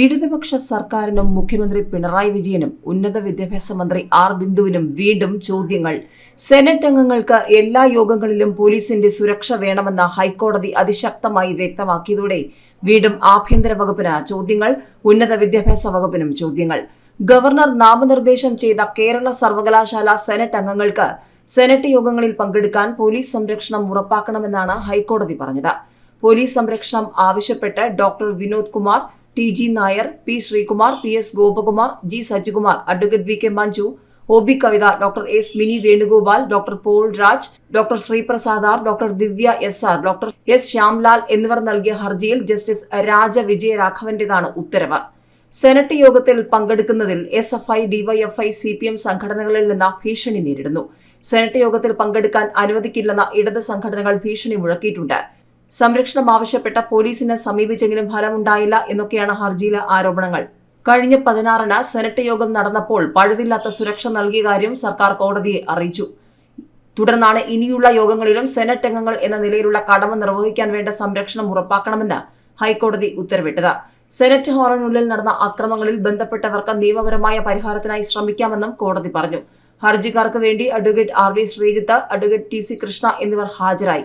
ഇടതുപക്ഷ സർക്കാരിനും മുഖ്യമന്ത്രി പിണറായി വിജയനും ഉന്നത വിദ്യാഭ്യാസ മന്ത്രി ആർ ബിന്ദുവിനും വീണ്ടും ചോദ്യങ്ങൾ. സെനറ്റ് അംഗങ്ങൾക്ക് എല്ലാ യോഗങ്ങളിലും പോലീസിന്റെ സുരക്ഷ വേണമെന്ന ഹൈക്കോടതി അതിശക്തമായി വ്യക്തമാക്കിയതോടെ വീണ്ടും ആഭ്യന്തര വകുപ്പിന് ചോദ്യങ്ങൾ ഉന്നത വിദ്യാഭ്യാസ വകുപ്പിനും ചോദ്യങ്ങൾ. ഗവർണർ നാമനിർദ്ദേശം ചെയ്ത കേരള സർവകലാശാല സെനറ്റ് അംഗങ്ങൾക്ക് സെനറ്റ് യോഗങ്ങളിൽ പങ്കെടുക്കാൻ പോലീസ് സംരക്ഷണം ഉറപ്പാക്കണമെന്നാണ് ഹൈക്കോടതി പറഞ്ഞത്. പോലീസ് സംരക്ഷണം ആവശ്യപ്പെട്ട് doctor Vinod Kumar T G Nair P Sreekumar P S Gopakumar G Sajikumar advocate V K Manju O B Kavitha doctor S Mini Venugopal doctor Paul Raj doctor Sreeprasad R doctor Divya S R doctor S Shyamlal എന്നിവർ നൽകിയ ഹർജിയിൽ justice Raja വിജയരാഘവന്റേതാണ് ഉത്തരവ്. Senate യോഗത്തിൽ പങ്കെടുക്കുന്നതിൽ S F I DYFI C P M സംഘടനകളിൽ നിന്ന് ഭീഷണി നേരിടുന്നു. സെനറ്റ് യോഗത്തിൽ പങ്കെടുക്കാൻ അനുവദിക്കില്ലെന്ന ഇടത് സംഘടനകൾ ഭീഷണി മുഴക്കിയിട്ടുണ്ട്. സംരക്ഷണം ആവശ്യപ്പെട്ട പോലീസിനെ സമീപിച്ചെങ്കിലും ഫലമുണ്ടായില്ല എന്നൊക്കെയാണ് ഹർജിയിലെ ആരോപണങ്ങൾ. കഴിഞ്ഞ പതിനാറിന് സെനറ്റ് യോഗം നടന്നപ്പോൾ പഴുതില്ലാത്ത സുരക്ഷ നൽകിയ കാര്യം സർക്കാർ കോടതിയെ അറിയിച്ചു. തുടർന്നാണ് ഇനിയുള്ള യോഗങ്ങളിലും സെനറ്റ് അംഗങ്ങൾ എന്ന നിലയിലുള്ള കടമ നിർവഹിക്കാൻ വേണ്ട സംരക്ഷണം ഉറപ്പാക്കണമെന്ന് ഹൈക്കോടതി ഉത്തരവിട്ടത്. സെനറ്റ് ഹോറിനുള്ളിൽ നടന്ന അക്രമങ്ങളിൽ ബന്ധപ്പെട്ടവർക്ക് നിയമപരമായ പരിഹാരത്തിനായി ശ്രമിക്കാമെന്നും കോടതി പറഞ്ഞു. ഹർജിക്കാർക്ക് വേണ്ടി advocate R V Sreejith advocate T C Krishna എന്നിവർ ഹാജരായി.